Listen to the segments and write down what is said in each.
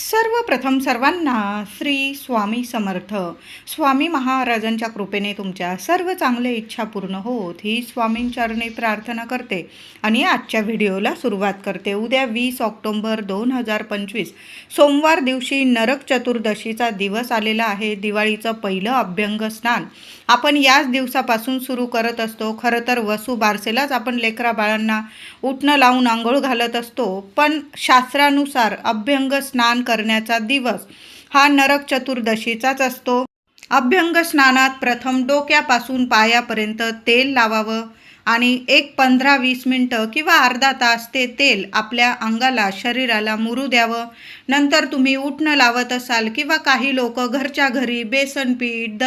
सर्वप्रथम सर्वांना श्री स्वामी समर्थ. स्वामी महाराजांच्या कृपेने तुमच्या सर्व चांगल्या इच्छा पूर्ण होत ही स्वामींचरणी प्रार्थना करते. आणि आजच्या व्हिडिओला सुरुवात करते. उद्या वीस ऑक्टोंबर दोन हजार पंचवीस सोमवार दिवशी नरक चतुर्दशीचा दिवस आलेला आहे. दिवाळीचं पहिलं अभ्यंग स्नान आपण याच दिवसापासून सुरू करत असतो. खरं तर वसू बारसेलाच आपण लेकरा बाळांना उठणं लावून आंघोळ घालत असतो. पण शास्त्रानुसार अभ्यंग स्नान करण्याचा दिवस हा नरक चतुर्दशीचाच असतो. अभ्यंग स्नानात प्रथम डोक्यापासून पायापर्यंत तेल लावावं आणि एक पंधरा वीस मिनटं किंवा अर्धा तास ते तेल आपल्या अंगाला शरीराला मुरू द्यावं. नंतर तुम्ही उठणं लावत असाल किंवा काही लोक घरच्या घरी बेसन पीठ द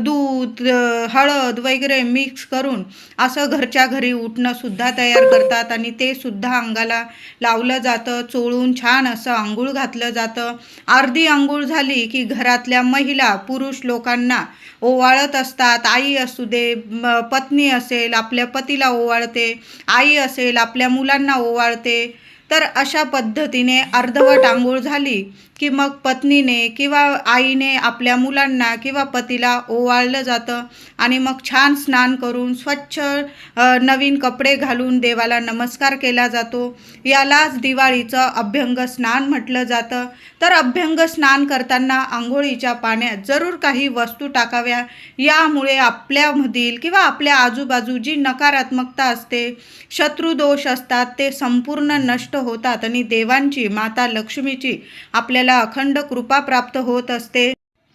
दूध हळद वगैरे मिक्स करून असं घरच्या घरी उठणंसुद्धा तयार करतात आणि ते सुद्धा अंगाला लावलं जातं चोळून छान असं आंघोळ घातलं जातं. अर्धी आंघोळ झाली की घरातल्या महिला पुरुष लोकांना ओवाळत असतात. आई असू दे पत्नी असेल आपल्या पतीला ओवाळते. आई असेल आपल्या मुलांना ओवाळते. तर अशा पद्धतीने अर्धवट आंघोळ झाली. की मग पत्नीने किंवा आईने आपल्या मुलांना किंवा पतीला ओवाळलं जातं आणि मग छान स्नान करून स्वच्छ नवीन कपडे घालून देवाला नमस्कार केला जातो. यालाच दिवाळीचं अभ्यंग स्नान म्हटलं जातं. तर अभ्यंग स्नान करताना आंघोळीच्या पाण्यात जरूर काही वस्तू टाकाव्या. यामुळे आपल्यामधील किंवा आपल्या आजूबाजू जी नकारात्मकता असते शत्रुदोष असतात ते संपूर्ण नष्ट होतात आणि देवांची माता लक्ष्मीची आपल्याला अखंड कृपा प्राप्त होत असते.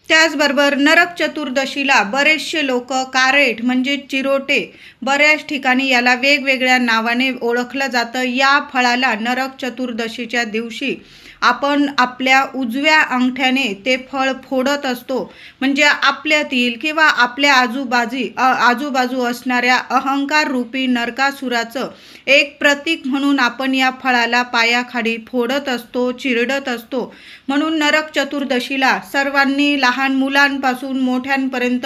त्याचबरोबर नरक चतुर्दशीला बरेचसे लोक कारेट म्हणजे चिरोटे बऱ्याच ठिकाणी याला वेगवेगळ्या नावाने ओळखलं जातं. या फळाला नरक चतुर्दशीच्या दिवशी आपण आपल्या उजव्या अंगठ्याने ते फळ फोडत असतो. म्हणजे आपल्यातील किंवा आपल्या आजूबाजी आजूबाजू असणाऱ्या अहंकार रूपी नरकासुराचं एक प्रतीक म्हणून आपण या फळाला पायाखाली फोडत असतो चिरडत असतो. म्हणून नरक चतुर्दशीला सर्वांनी लहान मुलांपासून मोठ्यांपर्यंत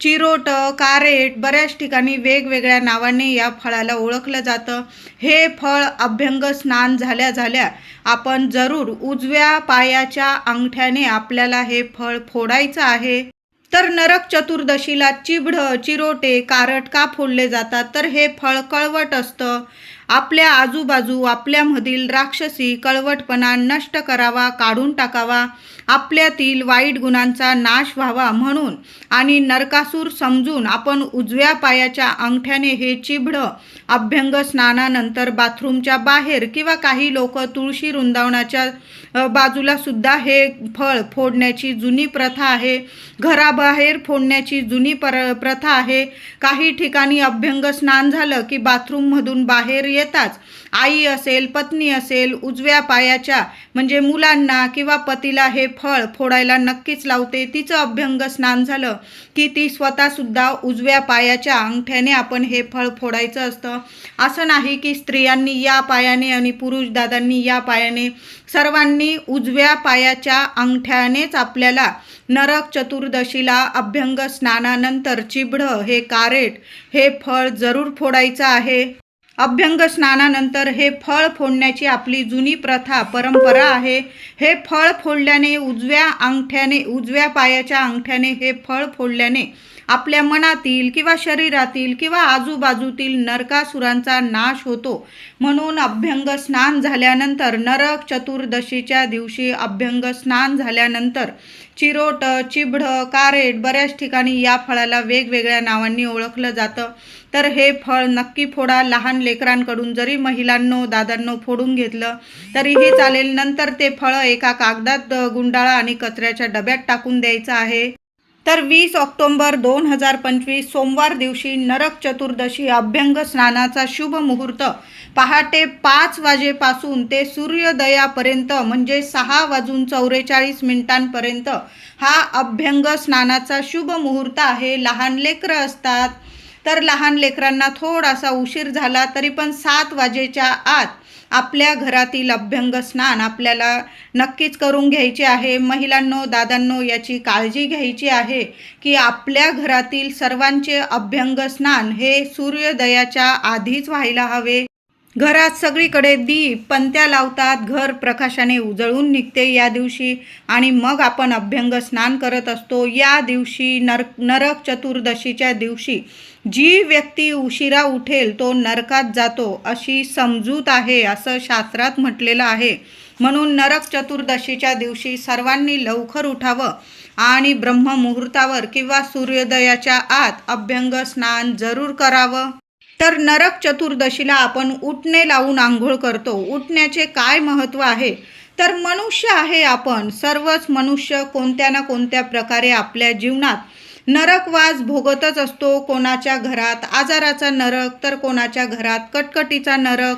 चिरोट कारेट बऱ्याच ठिकाणी वेगवेगळ्या नावाने या फळाला ओळखलं जातं. हे फळ अभ्यंग स्नान झाल्या झाल्या आपण जरूर उजव्या पायाच्या अंगठ्याने आपल्याला हे फळ फोडायचं आहे. तर नरक चतुर्दशीला चिबड चिरोटे कारट का फोडले जातात? तर हे फळ कळवट असतं. आपल्या आजूबाजू आपल्यामधील राक्षसी कळवटपणा नष्ट करावा काढून टाकावा. आपल्यातील वाईट गुणांचा नाश व्हावा म्हणून आणि नरकासूर समजून आपण उजव्या पायाच्या अंगठ्याने हे चिबड अभ्यंग स्नानानंतर बाथरूमच्या बाहेर किंवा काही लोक तुळशी रुंदावण्याच्या बाजूला सुद्धा हे फळ फोडण्याची जुनी प्रथा आहे. घराबाहेर फोडण्याची जुनी पर प्रथा आहे. काही ठिकाणी अभ्यंग स्नान झालं की बाथरूममधून बाहेर येताच आई असेल पत्नी असेल उजव्या पायाच्या म्हणजे मुलांना किंवा पतीला हे फळ फोडायला नक्कीच लावते. तिचं अभ्यंग स्नान झालं की ती स्वतःसुद्धा उजव्या पायाच्या अंगठ्याने आपण हे फळ फोडायचं असतं. असं नाही की स्त्रियांनी या पायाने आणि पुरुष दादांनी या पायाने सर्वांनी उजव्या पायाच्या अंगठ्यानेच आपल्याला नरक चतुर्दशीला अभ्यंग स्नानानंतर चिबड हे कारेट हे फळ जरूर फोडायचं आहे. अभ्यंग स्नानानंतर हे फळ फोडण्याची आपली जुनी प्रथा परंपरा आहे. हे फळ फोडल्याने उजव्या अंगठ्याने उजव्या पायाच्या अंगठ्याने हे फळ फोडल्याने आपल्या मनातील किंवा शरीरातील किंवा आजूबाजूतील नरकासुरांचा नाश होतो. म्हणून अभ्यंग स्नान झाल्यानंतर नरक चतुर्दशीच्या दिवशी अभ्यंग स्नान झाल्यानंतर चिरोट चिबड कारेट बऱ्याच ठिकाणी या फळाला वेगवेगळ्या नावांनी ओळखलं जातं. तर हे फळ नक्की फोडा. लहान लेकरांकडून जरी महिलांनो दादांनो फोडून घेतलं तरीही चालेल. नंतर ते फळं एका कागदात गुंडाळा आणि कचऱ्याच्या डब्यात टाकून द्यायचं आहे. तर वीस ऑक्टोंबर दोन हजार पंचवीस सोमवार दिवशी नरक चतुर्दशी अभ्यंग स्नानाचा शुभ मुहूर्त. पहाटे पाच वाजेपासून ते सूर्योदयापर्यंत म्हणजे सहा वाजून चौवेचाळीस मिनिटांपर्यंत हा अभ्यंग स्नानाचा शुभ मुहूर्त आहे. लहान लेकरं असतात. तर लहान लेकरांना थोडासा उशीर झाला तरी पण सात वाजेच्या आत आपल्या घरातील अभ्यंग स्नान आपल्याला नक्कीच करून घ्यायचे आहे. महिलांनो दादांनो याची काळजी घ्यायची आहे की आपल्या घरातील सर्वांचे अभ्यंग स्नान हे सूर्योदयाच्या आधीच व्हायला हवे. घरात सगळीकडे दीप पंत्या लावतात घर प्रकाशाने उजळून निघते या दिवशी आणि मग आपण अभ्यंग स्नान करत असतो. या दिवशी नर नरक चतुर्दशीच्या दिवशी जी व्यक्ती उशिरा उठेल तो नरकात जातो अशी समजूत आहे असं शास्त्रात म्हटलेलं आहे. म्हणून नरक चतुर्दशीच्या दिवशी सर्वांनी लवकर उठावं आणि ब्रह्ममुहूर्तावर किंवा सूर्योदयाच्या आत अभ्यंग स्नान जरूर करावं. तर नरक चतुर्दशीला आपण उठणे लावून आंघोळ करतो. उठण्याचे काय महत्त्व आहे? तर मनुष्य आहे आपण. सर्वच मनुष्य कोणत्या ना कोणत्या प्रकारे आपल्या जीवनात नरकवास भोगतच असतो. कोणाच्या घरात आजाराचा नरक तर कोणाच्या घरात कटकटीचा नरक.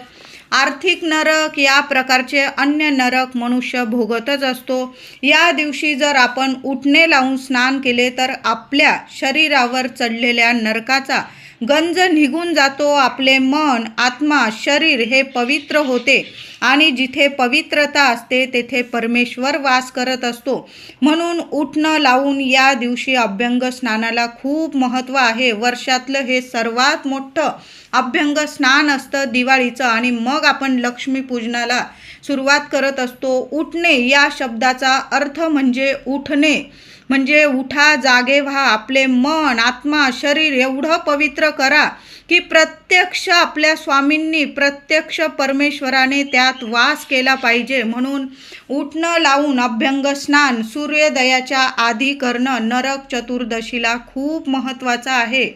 आर्थिक नरक या प्रकारचे अन्य नरक मनुष्य भोगतच असतो. या दिवशी जर आपण उठणे लावून स्नान केले तर आपल्या शरीरावर चढलेल्या नरकाचा गंज निघून जातो आपले मन आत्मा शरीर हे पवित्र होते. आणि जिथे पवित्रता असते तेथे परमेश्वर वास करत असतो. म्हणून उठणं लावून या दिवशी अभ्यंग स्नानाला खूप महत्त्व आहे. वर्षातलं हे सर्वात मोठं अभ्यंग स्नान असतं दिवाळीचं. आणि मग आपण लक्ष्मीपूजनाला सुरुवात करत असतो. उठणे या शब्दाचा अर्थ म्हणजे उठणे. म्हणजे उठा जागे व्हा आपले मन आत्मा शरीर एवढं पवित्र करा की प्रत्यक्ष आपल्या स्वामींनी प्रत्यक्ष परमेश्वराने त्यात वास केला पाहिजे. म्हणून उठणं लावून अभ्यंग स्नान सूर्योदयाच्या आधी करणं नरक चतुर्दशीला खूप महत्त्वाचं आहे.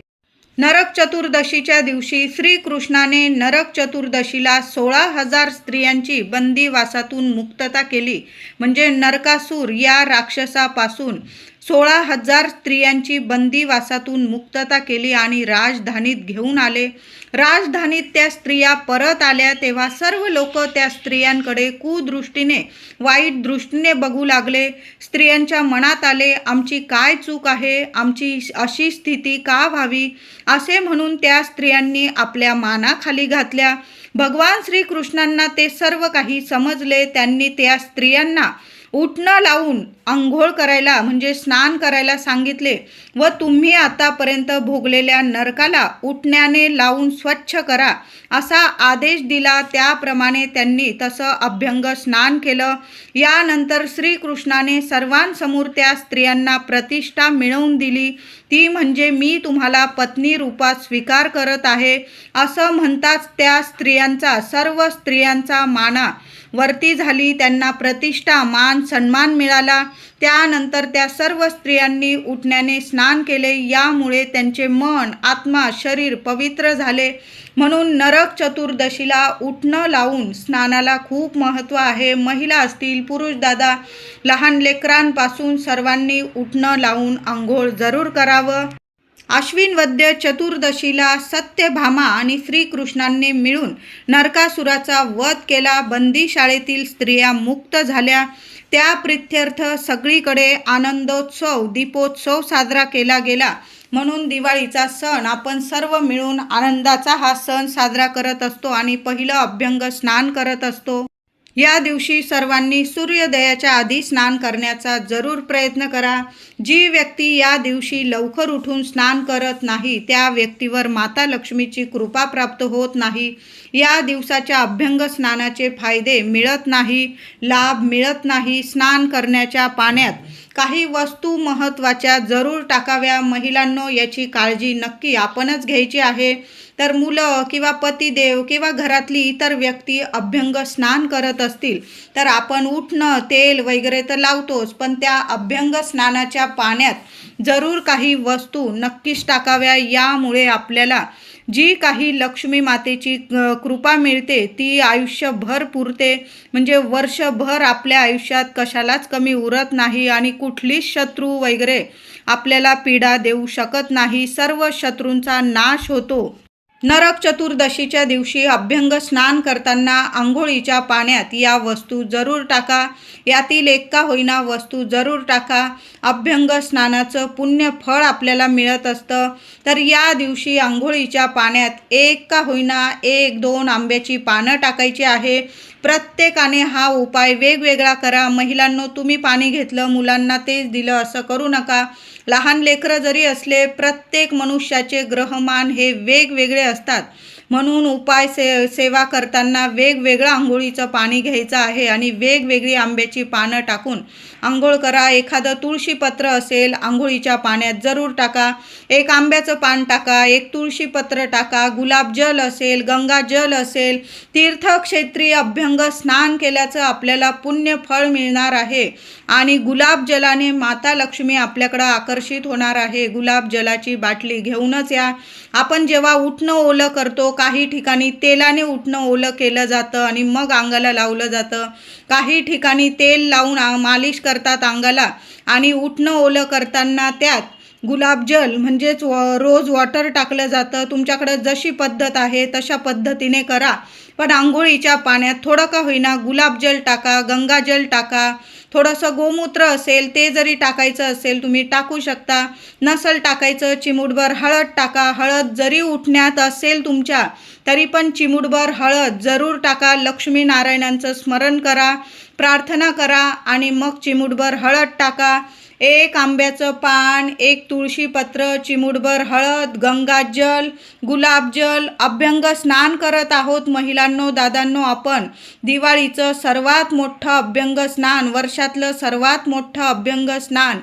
नरक चतुर्दशीच्या दिवशी श्रीकृष्णाने नरक चतुर्दशीला सोळा हजार स्त्रियांची बंदीवासातून मुक्तता केली. म्हणजे नरकासूर या राक्षसापासून सोळा हजार स्त्रियांची बंदीवासातून मुक्तता केली आणि राजधानीत घेऊन आले. राजधानीत त्या स्त्रिया परत आल्या तेव्हा सर्व लोक त्या स्त्रियांकडे कुदृष्टीने वाईट दृष्टीने बघू लागले. स्त्रियांच्या मनात आले आमची काय चूक आहे? आमची अशी स्थिती का व्हावी? असे म्हणून त्या स्त्रियांनी आपल्या मानाखाली घातल्या. भगवान श्रीकृष्णांना ते सर्व काही समजले. त्यांनी त्या स्त्रियांना उठणं लावून आंघोळ करायला म्हणजे स्नान करायला सांगितले व तुम्ही आतापर्यंत भोगलेल्या नरकाला उठण्याने लावून स्वच्छ करा असा आदेश दिला. त्याप्रमाणे त्यांनी तसं अभ्यंग स्नान केलं. यानंतर श्रीकृष्णाने सर्वांसमोर त्या स्त्रियांना प्रतिष्ठा मिळवून दिली. ती म्हणजे मी तुम्हाला पत्नी रूपात स्वीकार करत आहे. असं म्हणताच त्या स्त्रियांचा सर्व स्त्रियांचा माना वरती झाली त्यांना प्रतिष्ठा मान सन्मान मिळाला. त्यानंतर त्या सर्व स्त्रियांनी उठण्याने स्नान केले. यामुळे त्यांचे मन आत्मा शरीर पवित्र झाले. म्हणून नरक चतुर्दशीला उठणं लावून स्नानाला खूप महत्त्व आहे. महिला असतील पुरुष दादा लहान लेकरांपासून सर्वांनी उठणं लावून आंघोळ जरूर करावं. आश्विन वद्य चतुर्दशीला सत्यभामा आणि श्रीकृष्णांनी मिळून नरकासुराचा वध केला. बंदी शाळेतील स्त्रिया मुक्त झाल्या. त्या प्रित्यर्थ सगळीकडे आनंदोत्सव दीपोत्सव साजरा केला गेला. म्हणून दिवाळीचा सण आपण सर्व मिळून आनंदाचा हा सण साजरा करत असतो आणि पहिलं अभ्यंग स्नान करत असतो. या दिवशी सर्वांनी सूर्योदयाच्या आधी स्नान करण्याचा जरूर प्रयत्न करा. जी व्यक्ती या दिवशी लवकर उठून स्नान करत नाही त्या व्यक्तीवर माता लक्ष्मीची कृपा प्राप्त होत नाही. या दिवसाच्या अभ्यंग स्नानाचे फायदे मिळत नाही लाभ मिळत नाही स्नान करण्याच्या पाण्यात. काही वस्तू महत्त्वाच्या जरूर टाकाव्या. महिलांनो याची काळजी नक्की आपणच घ्यायची आहे. तर मुलं किंवा पतिदेव किंवा घरातली इतर व्यक्ती अभ्यंग स्नान करत असतील तर आपण उठणं तेल वगैरे तर लावतोच पण त्या अभ्यंग स्नानाच्या पाण्यात जरूर काही वस्तू नक्कीच टाकाव्या. यामुळे आपल्याला जी काही लक्ष्मी मातेची कृपा मिळते ती आयुष्यभर पुरते. म्हणजे वर्षभर आपल्या आयुष्यात कशालाच कमी उरत नाही आणि कुठलीच शत्रू वगैरे आपल्याला पीडा देऊ शकत नाही. सर्व शत्रूंचा नाश होतो. नरक चतुर्दशीच्या दिवशी अभ्यंग स्नान करताना आंघोळीच्या पाण्यात या वस्तू जरूर टाका. यातील एक का होईना वस्तू जरूर टाका. अभ्यंग स्नानाचं पुण्य फळ आपल्याला मिळत असतं. तर या दिवशी आंघोळीच्या पाण्यात एक का होईना एक दोन आंब्याची पानं टाकायची आहे. प्रत्येकाने हा उपाय वेगवेगळा करा. महिलांनो तुम्ही पाणी घेतलं मुलांना तेच दिलं असं करू नका. लहान लेकरं जरी असले प्रत्येक मनुष्याचे ग्रहमान हे वेगवेगळे असतात. म्हणून उपाय से सेवा करताना वेगवेगळं आंघोळीचं पाणी घ्यायचं आहे आणि वेगवेगळी आंब्याची पानं टाकून आंघोळ करा. एखादं तुळशीपत्र असेल आंघोळीच्या पाण्यात जरूर टाका. एक आंब्याचं पान टाका एक तुळशीपत्र टाका. गुलाबजल असेल गंगाजल असेल तीर्थक्षेत्री अभ्यंग स्नान केल्याचं आपल्याला पुण्य फळ मिळणार आहे. आणि गुलाबजलाने माता लक्ष्मी आपल्याकडं आकर्षित होणार आहे. गुलाबजलाची बाटली घेऊनच या. आपण जेव्हा उठणं ओलं करतो काही ठिकाणी तेलाने उठणं ओलं केलं जातं आणि मग अंगाला लावलं जातं. काही ठिकाणी तेल लावून मालिश कर. करतात अंगाला. आणि उठणं ओलं करताना त्यात गुलाबजल म्हणजेच व- रोज वॉटर टाकलं जातं. तुमच्याकडं जशी पद्धत आहे तशा पद्धतीने करा. पण आंघोळीच्या पाण्यात थोडं का होईना गुलाबजल टाका गंगाजल टाका. थोडंसं गोमूत्र असेल ते जरी टाकायचं असेल तुम्ही टाकू शकता. नसल टाकायचं चिमूटभर हळद टाका. हळद जरी उठण्यात असेल तुमच्या तरी पण चिमूटभर हळद जरूर टाका. लक्ष्मीनारायणांचं स्मरण करा प्रार्थना करा आणि मग चिमूटभर हळद टाका. एक आंब्याचं पान एक तुळशीपत्र चिमुडभर हळद गंगाजल गुलाबजल अभ्यंग स्नान करत आहोत महिलांनो दादांनो आपण. दिवाळीचं सर्वात मोठं अभ्यंग स्नान वर्षातलं सर्वात मोठं अभ्यंग स्नान.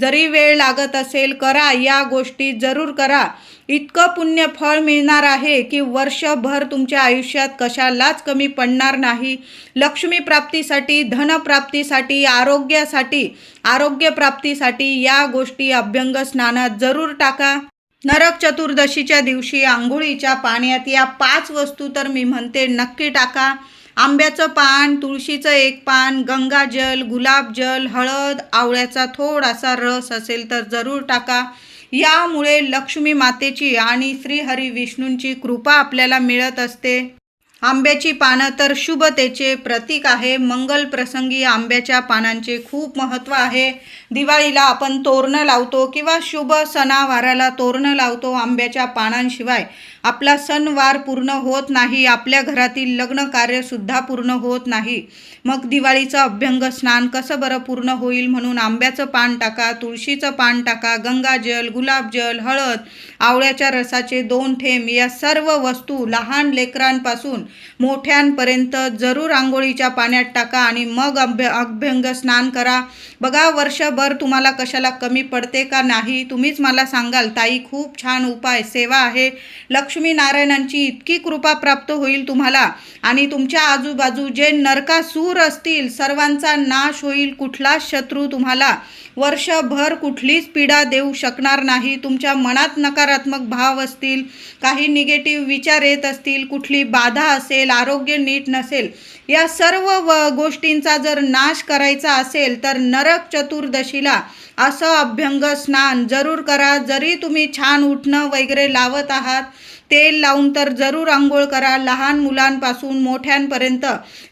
जरी वेळ लागत असेल करा या गोष्टी जरूर करा. इतकं पुण्य फळ मिळणार आहे की वर्षभर तुमच्या आयुष्यात कशालाच कमी पडणार नाही. लक्ष्मीप्राप्तीसाठी धनप्राप्तीसाठी आरोग्यासाठी आरोग्यप्राप्तीसाठी या गोष्टी अभ्यंग स्नानात जरूर टाका. नरक चतुर्दशीच्या दिवशी आंघोळीच्या पाण्यात या पाच वस्तू तर मी म्हणते नक्की टाका. आंब्याचं पान तुळशीचं एक पान गंगाजल गुलाबजल हळद आवळ्याचा थोडासा रस असेल तर जरूर टाका. यामुळे लक्ष्मी मातेची आणि श्रीहरी विष्णूंची कृपा आपल्याला मिळत असते. आंब्याची पानं तर शुभतेचे प्रतीक आहे. मंगल प्रसंगी आंब्याच्या पानांचे खूप महत्त्व आहे. दिवाळीला आपण तोरणं लावतो किंवा शुभ सणावाराला तोरणं लावतो आंब्याच्या पानांशिवाय. आपला सणवार पूर्ण होत नाही. आपल्या घरातील लग्न कार्यसुद्धा पूर्ण होत नाही. मग दिवाळीचं अभ्यंग स्नान कसं बरं पूर्ण होईल म्हणून आंब्याचं पान टाका तुळशीचं पान टाका गंगाजल गुलाबजल हळद आवळ्याच्या रसाचे दोन थेंब या सर्व वस्तू लहान लेकरांपासून मोठ्यांपर्यंत जरूर आंघोळीच्या पाण्यात टाका आणि मग अभ्य अभ्यंग स्नान करा. बघा वर्षभर तुम्हाला कशाला कमी पडते का नाही तुम्हीच मला सांगाल. ताई खूप छान उपाय सेवा आहे. लक्ष्मी नारायणांची इतकी कृपा प्राप्त होईल तुम्हाला आणि तुमच्या आजूबाजू जे नरकासूर असतील सर्वांचा नाश होईल. कुठलाच शत्रू तुम्हाला वर्षभर कुठलीच पीडा देऊ शकणार नाही. तुमच्या मनात नकारात्मक भाव असतील काही निगेटिव्ह विचार येत असतील कुठली बाधा असेल आरोग्य नीट नसेल या सर्व व गोष्टींचा जर नाश करायचा असेल तर नरक चतुर्दशीला असं अभ्यंग स्नान जरूर करा. जरी तुम्ही छान उठणं वगैरे लावत आहात तेल लावून तर जरूर आंघोळ करा. लहान मुलांपासून मोठ्यांपर्यंत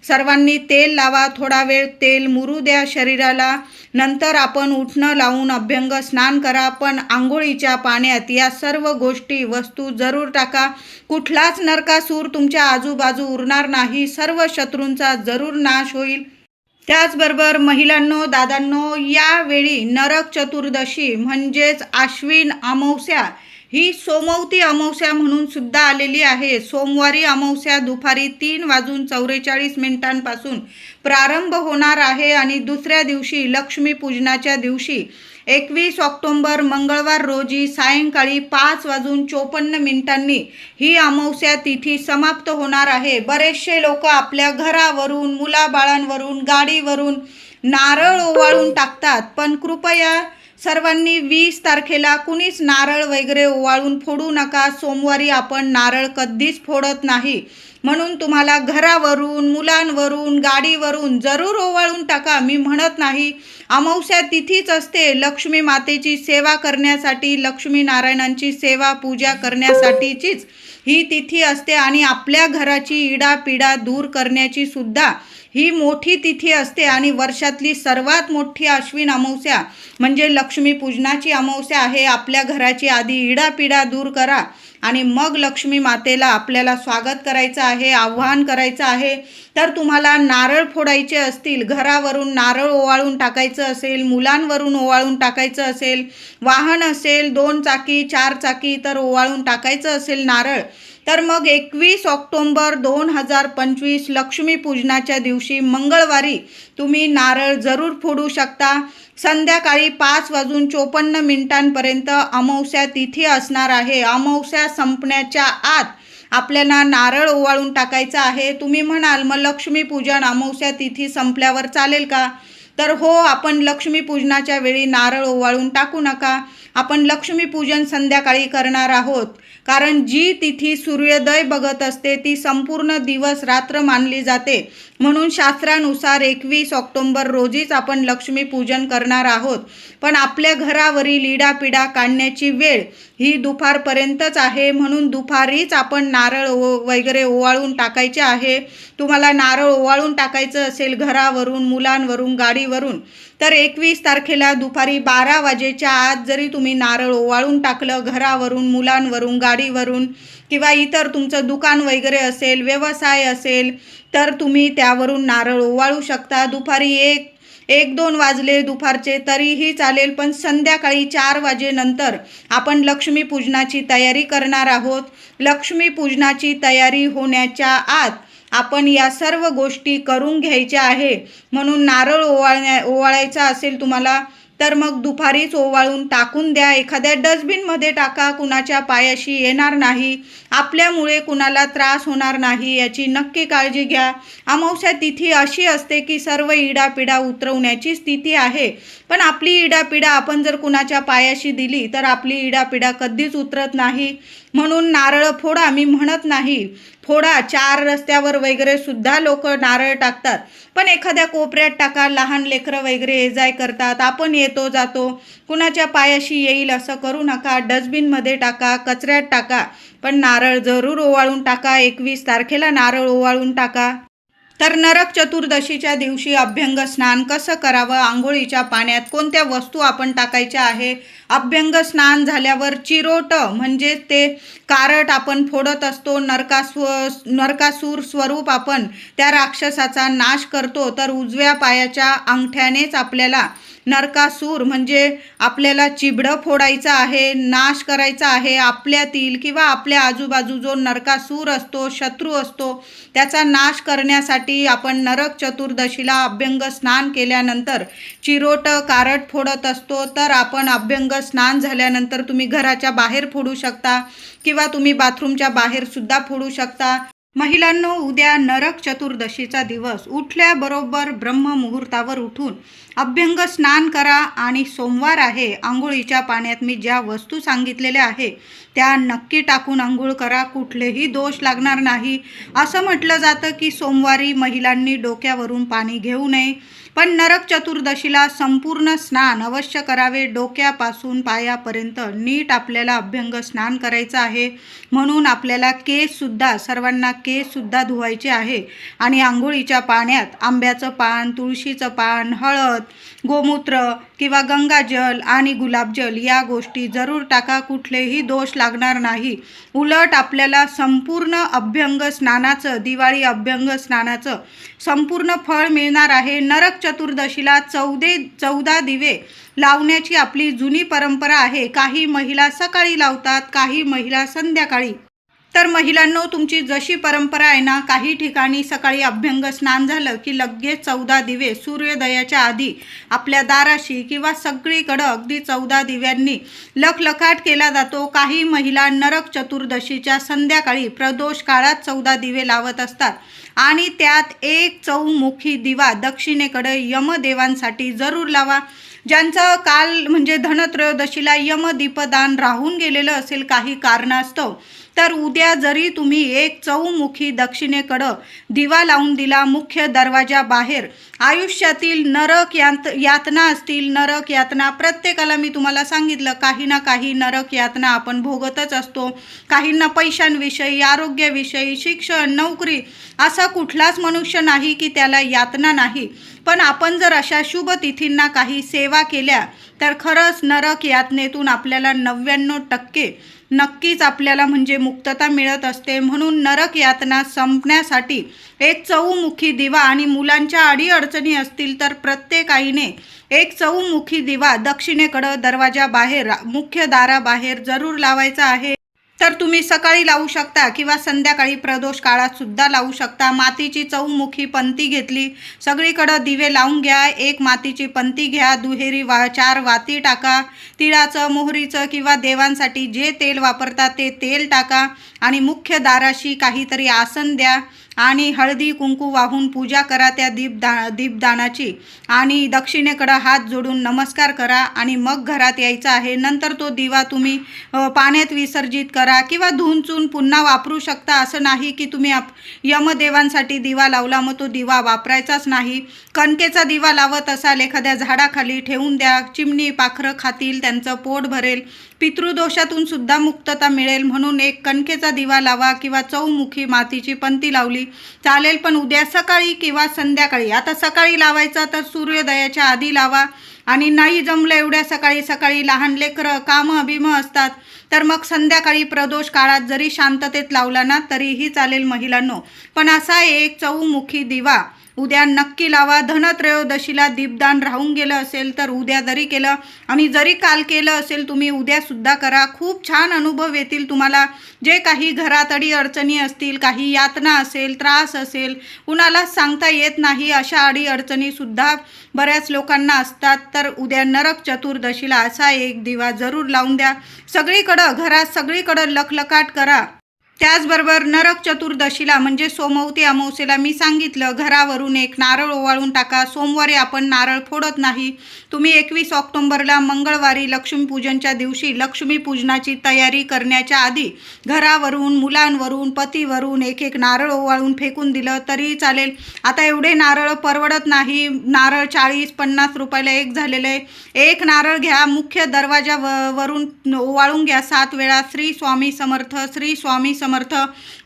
सर्वांनी तेल लावा. थोडा वेळ तेल मुरू द्या शरीराला. नंतर आपण उठणं लावून अभ्यंग स्नान करा. पण आंघोळीच्या पाण्यात या सर्व गोष्टी वस्तू जरूर टाका. कुठलाच नरकासूर तुमच्या आजूबाजू उरणार नाही. सर्व शत्रूंचा जरूर नाश होईल. त्याचबरोबर महिलांनो दादांनो यावेळी नरक चतुर्दशी म्हणजेच आश्विन अमावस्या ही सोमवती अमावस्या म्हणून सुद्धा आलेली आहे. सोमवारी अमावस्या दुपारी तीन वाजून चौवेचाळीस मिनिटांपासून प्रारंभ होणार आहे आणि दुसऱ्या दिवशी लक्ष्मीपूजनाच्या दिवशी एकवीस ऑक्टोंबर मंगळवार रोजी सायंकाळी पाच वाजून चोपन्न मिनिटांनी ही अमावस्या तिथी समाप्त होणार आहे. बरेचसे लोक आपल्या घरावरून मुलाबाळांवरून गाडीवरून नारळ ओवाळून टाकतात. पण कृपया सर्वांनी वीस तारखेला कुणीच नारळ वगैरे ओवाळून फोडू नका. सोमवारी आपण नारळ कधीच फोडत नाही. म्हणून तुम्हाला घरावरून मुलांवरून गाडीवरून जरूर ओवाळून टाका. मी म्हणत नाही. अमावस्या तिथीच असते. लक्ष्मी मातेची सेवा करण्यासाठी लक्ष्मी नारायणांची सेवा पूजा करण्यासाठीचीच ही तिथी असते आणि आपल्या घराची इडापिडा दूर करण्याची सुद्धा ही मोठी तिथी असते आणि वर्षातली सर्वात मोठी अश्विन अमावस्या म्हणजे लक्ष्मीपूजनाची अमावस्या आहे. आपल्या घराची आधी इडापिडा दूर करा आणि मग लक्ष्मी मातेला आपल्याला स्वागत करायचं आहे आव्हान करायचं आहे. तर तुम्हाला नारळ फोडायचे असतील घरावरून नारळ ओवाळून टाकायचं असेल मुलांवरून ओवाळून टाकायचं असेल वाहन असेल दोन चाकी चार चाकी तर ओवाळून टाकायचं असेल नारळ. तर मग एकवीस ऑक्टोंबर दोन हजार पंचवीस लक्ष्मीपूजनाच्या दिवशी मंगळवारी तुम्ही नारळ जरूर फोडू शकता. संध्याकाळी पाच वाजून चोपन्न मिनिटांपर्यंत अमावस्या तिथी असणार आहे. अमावस्या संपण्याच्या आत आपल्याला नारळ ओवाळून टाकायचं आहे. तुम्ही म्हणाल मग लक्ष्मीपूजन अमावस्या तिथी संपल्यावर चालेल का? तर हो आपण लक्ष्मीपूजनाच्या वेळी नारळ ओवाळून टाकू नका. आपण लक्ष्मीपूजन संध्याकाळी करणार आहोत. कारण जी तिथी सूर्योदय बघत असते ती संपूर्ण दिवस रात्र मानली जाते. म्हणून शास्त्रानुसार एकवीस ऑक्टोंबर रोजीच आपण लक्ष्मीपूजन करणार आहोत. पण आपल्या घरावरील इडापिडा काढण्याची वेळ ही दुपारपर्यंतच आहे. म्हणून दुपारीच आपण नारळ ओ वगैरे ओवाळून टाकायचे आहे. तुम्हाला नारळ ओवाळून टाकायचं असेल घरावरून मुलांवरून गाडीवरून तर एकवीस तारखेला दुपारी बारा वाजेच्या आत जरी तुम्ही नारळ ओवाळून टाकलं घरावरून मुलांवरून गाडीवरून किंवा इतर तुमचं दुकान वगैरे असेल व्यवसाय असेल तर तुम्ही त्यावरून नारळ ओवाळू शकता. दुपारी एक एक दोन वाजले दुपारचे तरीही चालेल पण संध्याकाळी चार वाजेनंतर आपण लक्ष्मीपूजनाची तयारी करणार आहोत. लक्ष्मीपूजनाची तयारी होण्याच्या आत आपण या सर्व गोष्टी करून घ्यायच्या आहे. म्हणून नारळ ओवाळण्या ओवाळायचा असेल तुम्हाला तर मग दुपारीच ओवाळून टाकून द्या. एखाद्या डस्टबिनमध्ये टाका कुणाच्या पायाशी येणार नाही. आपल्यामुळे कुणाला त्रास होणार नाही याची नक्की काळजी घ्या. अमावस्या तिथी अशी असते की सर्व इडापिडा उतरवण्याची स्थिती आहे. पण आपली इडापिडा आपण जर कुणाच्या पायाशी दिली तर आपली इडापिडा कधीच उतरत नाही. म्हणून नारळ फोडा मी म्हणत नाही. फोडा चार रस्त्यावर वगैरे सुद्धा लोक नारळ टाकतात. पण एखाद्या कोपऱ्यात टाका लहान लेकरं वगैरे ये जाय करतात. आपण येतो जातो. कुणाच्या पायाशी येईल असं करू नका. डस्टबिनमध्ये टाका कचऱ्यात टाका. पण नारळ जरूर ओवाळून टाका. एकवीस तारखेला नारळ ओवाळून टाका. तर नरक चतुर्दशीच्या दिवशी अभ्यंग स्नान कसं करावं? आंघोळीच्या पाण्यात कोणत्या वस्तू आपण टाकायच्या आहे? अभ्यंग स्नान झाल्यावर चिरोट म्हणजे ते कारट आपण फोडत असतो नरकास्व नरकासूर स्वरूप आपण त्या राक्षसाचा नाश करतो तर उजव्या पायाच्या अंगठ्यानेच आपल्याला नरकासूर म्हणजे आपल्याला चिबडं फोडायचं आहे नाश करायचा आहे आपल्यातील किंवा आपल्या आजूबाजू जो नरकासूर असतो शत्रू असतो त्याचा नाश करण्यासाठी आपण नरक चतुर्दशीला अभ्यंग स्नान केल्यानंतर चिरोट कारट फोडत असतो. तर आपण अभ्यंग स्नान झाल्यानंतर तुम्ही घराच्या बाहेर फोडू शकता किंवा तुम्ही बाथरूमच्या बाहेरसुद्धा फोडू शकता. महिलांनो उद्या नरक चतुर्दशीचा दिवस. उठल्याबरोबर ब्रह्ममुहूर्तावर उठून अभ्यंग स्नान करा आणि सोमवार आहे. आंघोळीच्या पाण्यात मी ज्या वस्तू सांगितलेल्या आहे त्या नक्की टाकून आंघोळ करा. कुठलेही दोष लागणार नाही. असं म्हटलं जातं की सोमवारी महिलांनी डोक्यावरून पाणी घेऊ नये. पण नरक चतुर्दशीला संपूर्ण स्नान अवश्य करावे. डोक्यापासून पायापर्यंत नीट आपल्याला अभ्यंग स्नान करायचं आहे. म्हणून आपल्याला केससुद्धा सर्वांना केससुद्धा धुवायचे आहे. आणि आंघोळीच्या पाण्यात आंब्याचं पान तुळशीचं पान हळद गोमूत्र किंवा गंगाजल आणि गुलाबजल या गोष्टी जरूर टाका. कुठलेही दोष लागणार नाही. उलट आपल्याला संपूर्ण अभ्यंग स्नानाचं दिवाळी अभ्यंग स्नानाचं संपूर्ण फळ मिळणार आहे. नरक चतुर्दशीला चौदे चौदा दिवे लावण्याची आपली जुनी परंपरा आहे. काही महिला सकाळी लावतात काही महिला संध्याकाळी. तर महिलांनो तुमची जशी परंपरा आहे ना काही ठिकाणी सकाळी अभ्यंग स्नान झालं की लगेच चौदा दिवे सूर्योदयाच्या आधी आपल्या दाराशी किंवा सगळीकडं अगदी चौदा दिव्यांनी लखलखाट केला जातो. काही महिला नरक चतुर्दशीच्या संध्याकाळी प्रदोष काळात चौदा दिवे लावत असतात. आणि त्यात एक चौमुखी दिवा दक्षिणेकडे यमदेवांसाठी जरूर लावा. ज्यांचं काल म्हणजे धनत्रयोदशीला यमदीपदान राहून गेलेलं असेल काही कारणास्तव तर उद्या जरी तुम्ही एक चौमुखी दक्षिणेकडं दिवा लावून दिला मुख्य दरवाजा बाहेर आयुष्यातील नरक यात यातना असतील नरक यातना. प्रत्येकाला मी तुम्हाला सांगितलं काही ना काही नरक यातना आपण भोगतच असतो. काहींना पैशांविषयी आरोग्याविषयी शिक्षण नोकरी असा कुठलाच मनुष्य नाही की त्याला यातना नाही. पण आपण जर अशा शुभ तिथींना काही सेवा केल्या तर खरंच नरक यातनेतून आपल्याला नव्याण्णव टक्के नक्कीच आपल्याला म्हणजे मुक्तता मिळत असते. म्हणून नरक यातना संपण्यासाठी एक चौमुखी दिवा आणि मुलांच्या अडीअडचणी असतील तर प्रत्येक आईने एक चौमुखी दिवा दक्षिणेकडं दरवाजा बाहेर मुख्य दाराबाहेर जरूर लावायचा आहे. तर तुम्ही सकाळी लावू शकता किंवा संध्याकाळी प्रदोष काळात सुद्धा लावू शकता. मातीची चौमुखी पंती घेतली. सगळीकडं दिवे लावून घ्या. एक मातीची पंती घ्या. दुहेरी वा चार वाती टाका. तिळाचं मोहरीचं किंवा देवांसाठी जे तेल वापरतात ते तेल टाका. आणि मुख्य दाराशी काहीतरी आसन द्या. आणि हळदी कुंकू वाहून पूजा करा त्या दीपदा दीपदानाची. आणि दक्षिणेकडं हात जोडून नमस्कार करा आणि मग घरात यायचं आहे. नंतर तो दिवा तुम्ही पाण्यात विसर्जित करा किंवा धुवून चून पुन्हा वापरू शकता. असं नाही की तुम्ही आप यमदेवांसाठी दिवा लावला मग तो दिवा वापरायचाच नाही. कणकेचा दिवा लावत असाल एखाद्या झाडाखाली ठेवून द्या. चिमणी पाखरं खातील त्यांचं पोट भरेल. पितृदोषातून सुद्धा मुक्तता मिळेल म्हणून एक कणकेचा दिवा लावा किंवा चौमुखी मातीची पंती लावली. चालेल पण उद्या सकाळी किंवा संध्याकाळी. आता सकाळी लावायचा तर सूर्योदयाच्या आधी लावा. आणि नाही जमलं एवढ्या सकाळी सकाळी लहान लेकरं कामं बिमं असतात. तर मग संध्याकाळी प्रदोष काळात जरी शांततेत लावला ना तरीही चालेल महिलांनो. पण असा एक चौमुखी दिवा उद्या नक्की लावा. धनत्रयोदशीला दीपदान राहून गेलं असेल तर उद्या जरी केलं आणि जरी काल केलं असेल तुम्ही उद्यासुद्धा करा. खूप छान अनुभव येतील तुम्हाला. जे काही घरात अडचणी असतील काही यातना असेल त्रास असेल कुणालाच सांगता येत नाही अशा अडी बऱ्याच लोकांना असतात. तर उद्या नरक चतुर्दशीला असा एक दिवा जरूर लावून द्या. सगळीकडं घरात सगळीकडं लखलखाट करा. त्याचबरोबर नरक चतुर्दशीला म्हणजे सोमवती अमावस्येला मी सांगितलं घरावरून एक नारळ ओवाळून टाका. सोमवारी आपण नारळ फोडत नाही. तुम्ही एकवीस ऑक्टोंबरला मंगळवारी लक्ष्मीपूजनच्या दिवशी लक्ष्मीपूजनाची तयारी करण्याच्या आधी घरावरून मुलांवरून पतीवरून एक एक नारळ ओवाळून फेकून दिलं तरी चालेल. आता एवढे नारळ परवडत नाही. नारळ चाळीस पन्नास रुपयाला एक झालेलं आहे. एक नारळ घ्या मुख्य दरवाजा व- वरून ओवाळून घ्या. सात वेळा श्री स्वामी समर्थ श्री स्वामी समर्थ.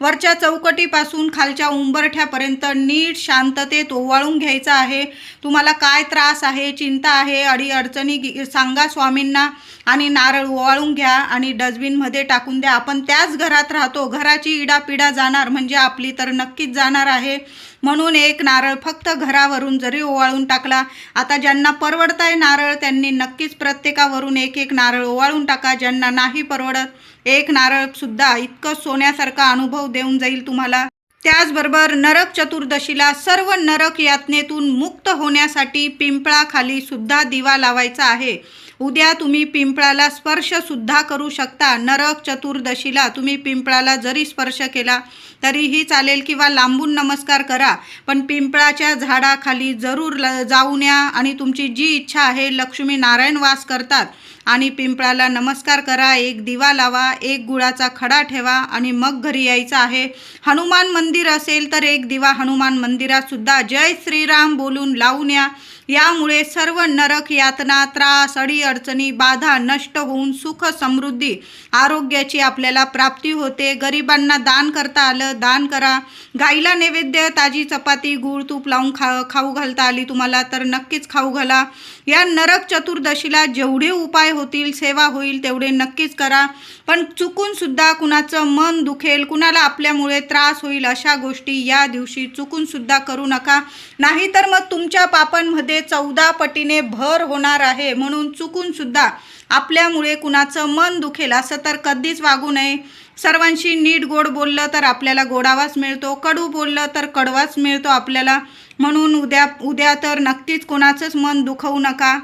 वरच्या चौकटीपासून खालच्या उंबरठ्यापर्यंत नीट शांततेत ओवाळून घ्यायचं आहे. तुम्हाला काय त्रास आहे चिंता आहे अडी अडचणी सांगा स्वामींना आणि नारळ ओवाळून घ्या आणि डस्टबिनमध्ये टाकून द्या. आपण त्याच घरात राहतो. घराची इडापिडा जाणार म्हणजे आपली तर नक्कीच जाणार आहे. म्हणून एक नारळ फक्त घरावरून जरी ओवाळून टाकला आता ज्यांना परवडताय नारळ त्यांनी नक्कीच प्रत्येकावरून एक एक नारळ ओवाळून टाका. ज्यांना नाही परवडत एक नारळ सुद्धा इतकं सोन्यासारखा अनुभव देऊन जाईल तुम्हाला. त्याचबरोबर नरक चतुर्दशीला सर्व नरक यातनेतून मुक्त होण्यासाठी पिंपळाखाली सुद्धा दिवा लावायचा आहे. उद्या तुम्ही पिंपळाला स्पर्श सुद्धा करू शकता. नरक चतुर्दशीला तुम्ही पिंपळाला जरी स्पर्श केला तरीही चालेल किंवा लांबून नमस्कार करा पण पिंपळाच्या झाडाखाली जरूर ल जाऊन या आणि तुमची जी इच्छा आहे लक्ष्मी नारायण वास करतात आणि पिंपळाला नमस्कार करा एक दिवा लावा एक गुळाचा खडा ठेवा आणि मग घरी यायचं आहे. हनुमान मंदिर असेल तर एक दिवा हनुमान मंदिरातसुद्धा जय श्रीराम बोलून लावून या यामुळे सर्व नरक यातना त्रास अडीअडचणी बाधा नष्ट होऊन सुख समृद्धी आरोग्याची आपल्याला प्राप्ती होते. गरिबांना दान करता आलं दान करा. गाईला नैवेद्य ताजी चपाती गूळ तूप लावून खा खाऊ घालता आली तुम्हाला तर नक्कीच खाऊ घाला. या नरक चतुर्दशीला जेवढे उपाय होतील सेवा होईल तेवढे नक्कीच करा. पण चुकूनसुद्धा कुणाचं मन दुखेल कुणाला आपल्यामुळे त्रास होईल अशा गोष्टी या दिवशी चुकूनसुद्धा करू नका. नाहीतर मग तुमच्या पापांमध्ये चौदा पटीने भर होणार आहे. म्हणून चुकूनसुद्धा आपल्यामुळे कुणाचं मन दुखेल असं तर कधीच वागू नये. सर्वांशी नीट गोड बोललं तर आपल्याला गोडावाच मिळतो कडू बोललं तर कडवाच मिळतो आपल्याला. म्हणून उद्या उद्या तर नक्कीच कोणाचंच मन दुखवू नका.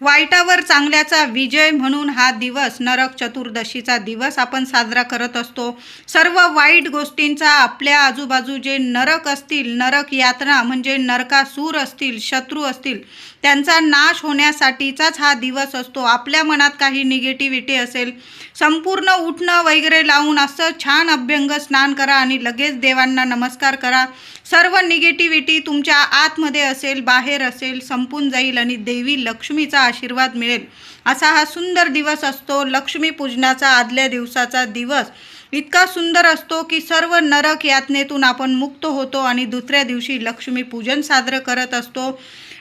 वाईटावर चांगल्याचा विजय म्हणून हा दिवस नरक चतुर्दशीचा दिवस आपण साजरा करत असतो. सर्व वाईट गोष्टींचा आपल्या आजूबाजू जे नरक असतील नरक यातना म्हणजे नरकासूर असतील शत्रू असतील त्यांचा नाश होण्यासाठीचाच हा दिवस असतो. आपल्या मनात काही निगेटिव्हिटी असेल संपूर्ण उठणं वगैरे लावून असं छान अभ्यंग स्नान करा आणि लगेच देवांना नमस्कार करा. सर्व निगेटिव्हिटी तुमच्या आतमध्ये असेल बाहेर असेल संपून जाईल आणि देवी लक्ष्मीचा आशीर्वाद मिळेल. असा हा सुंदर दिवस असतो. लक्ष्मी पूजनाचा आदल्या दिवसाचा दिवस. इतका सुंदर असतो की सर्व नरक यातनेतून आपण मुक्त होतो आणि दुसऱ्या दिवशी लक्ष्मीपूजन साजरं करत असतो.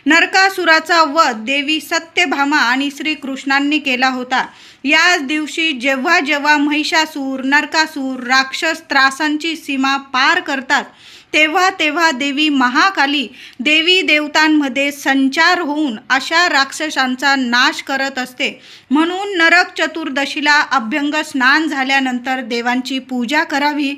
नरकासुराचा वध देवी सत्यभामा आणि श्रीकृष्णांनी केला होता. याच दिवशी जेव्हा जेव्हा महिषासूर नरकासूर राक्षस त्रासांची सीमा पार करतात तेव्हा तेव्हा देवी महाकाली देवी देवतांमध्ये संचार होऊन अशा राक्षसांचा नाश करत असते. म्हणून नरक चतुर्दशीला अभ्यंग स्नान झाल्यानंतर देवांची पूजा करावी.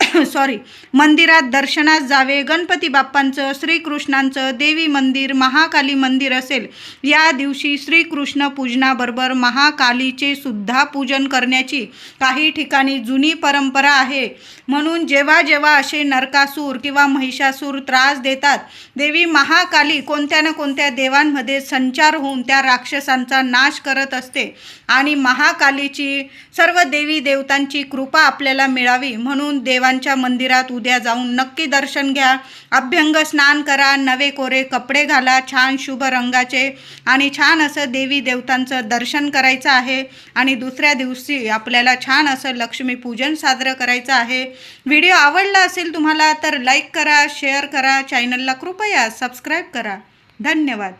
सॉरी मंदिरात दर्शनास जावे गणपती बाप्पांचं श्रीकृष्णांचं देवी मंदिर महाकाली मंदिर असेल या दिवशी श्रीकृष्ण पूजनाबरोबर महाकालीचे सुद्धा पूजन करण्याची काही ठिकाणी जुनी परंपरा आहे. म्हणून जेव्हा जेव्हा असे नरकासूर किंवा महिषासूर त्रास देतात देवी महाकाली कोणत्या ना कोणत्या देवांमध्ये संचार होऊन त्या राक्षसांचा नाश करत असते आणि महाकालीची सर्व देवी देवतांची कृपा आपल्याला मिळावी म्हणून देवांच्या मंदिरात उद्या जाऊन नक्की दर्शन घ्या. अभ्यंग स्नान करा नवे कोरे कपडे घाला छान शुभ रंगाचे आणि छान असं देवी देवतांचं दर्शन करायचं आहे. आणि दुसऱ्या दिवशी आपल्याला छान असं लक्ष्मीपूजन साजरं करायचं आहे. व्हिडिओ आवडला असेल तुम्हाला तर लाईक करा शेअर करा चॅनलला कृपया सबस्क्राईब करा. धन्यवाद.